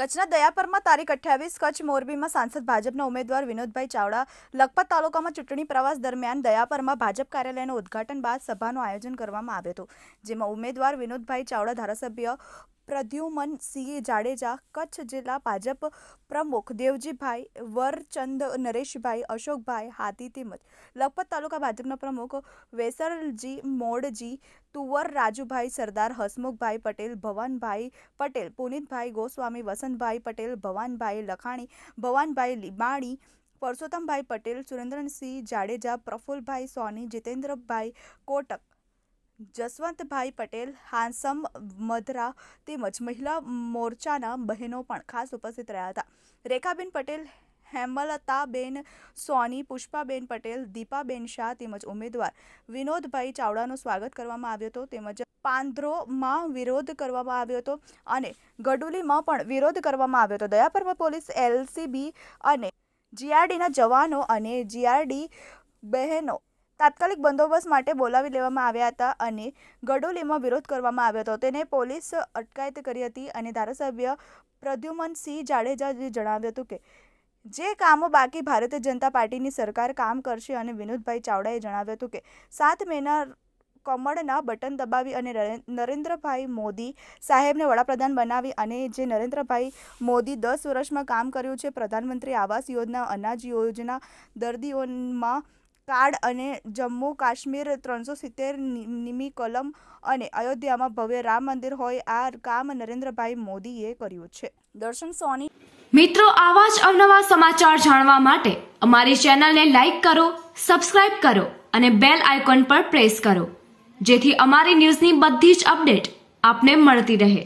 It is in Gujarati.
કચ્છના દયાપરમાં તારીખ અઠ્યાવીસ કચ્છ મોરબીમાં સાંસદ ભાજપના ઉમેદવાર વિનોદભાઈ ચાવડા લખપત તાલુકામાં ચૂંટણી પ્રવાસ દરમિયાન દયાપરમાં ભાજપ કાર્યાલયનું ઉદ્ઘાટન બાદ સભાનું આયોજન કરવામાં આવ્યું હતું, જેમાં ઉમેદવાર વિનોદભાઈ ચાવડા, ધારાસભ્ય પ્રદ્યુમન સિંહ જાડેજા, કચ્છ જિલ્લા ભાજપ પ્રમુખ દેવજીભાઈ વરચંદ, નરેશભાઈ અશોકભાઈ હાથી તેમજ લખપત તાલુકા ભાજપના પ્રમુખ વેસરજી મોડજી, તુવર રાજુભાઈ, સરદાર હસમુખભાઈ પટેલ, ભવનભાઈ પટેલ, પુનિતભાઈ ગોસ્વામી વસંતભાઈ પટેલ, ભવાનભાઈ લખાણી, ભવાનભાઈ લીમાણી પરસોત્તમભાઈ પટેલ સુરેન્દ્રસિંહ જાડેજા પ્રફુલભાઈ સોની, જીતેન્દ્રભાઈ કોટક, જસવંતભાઈ પટેલ, હાંસમ મધરા તેમજ મહિલા મોરચાના બહેનો પણ ખાસ ઉપસ્થિત રહ્યા હતા. રેખાબેન પટેલ હેમલતાબેન, સોની, પુષ્પાબેન પટેલ, દીપાબેન શાહ તેમજ ઉમેદવાર વિનોદભાઈ ચાવડાનું સ્વાગત કરવામાં આવ્યું હતું. તેમજ પાંદ્રોમાં વિરોધ કરવામાં આવ્યો હતો અને ગડુલીમાં પણ વિરોધ કરવામાં આવ્યો હતો. દયાપરમાં પોલીસ, એલસીબી અને જીઆરડીના જવાનો અને જીઆરડી બહેનો તાત્કાલિક બંદોબસ્ત માટે બોલાવી લેવામાં આવ્યા હતા અને ગડોલીમાં વિરોધ કરવામાં આવ્યો હતો. તેને પોલીસ અટકાયત કરી હતી અને ધારાસભ્ય પ્રદ્યુમનસિંહ જાડેજાએ જણાવ્યું હતું કે જે કામો બાકી ભારતીય જનતા પાર્ટીની સરકાર કામ કરશે અને વિનોદભાઈ ચાવડાએ જણાવ્યું હતું કે, સાત મહિના કમળના બટન દબાવી અને નરેન્દ્રભાઈ મોદી સાહેબને વડાપ્રધાન બનાવી અને જે નરેન્દ્રભાઈ મોદી દસ વર્ષમાં કામ કર્યું છે, પ્રધાનમંત્રી આવાસ યોજના, અનાજ યોજના દર્દીઓમાં કાર્ડ અને જમ્મુ કાશ્મીર ત્રણસો સિત્તેર નિમી કલમ અને અયોધ્યામાં ભવ્ય રામ મંદિર હોય આ કામ નરેન્દ્રભાઈ મોદીએ કર્યું છે. દર્શન સોની મિત્રો, આવા જ અવનવા સમાચાર જાણવા માટે અમારી ચેનલને લાઇક કરો, સબસ્ક્રાઇબ કરો અને બેલ આઇકોન પર પ્રેસ કરો, જેથી અમારી ન્યૂઝની બધી જ અપડેટ આપને મળતી રહે.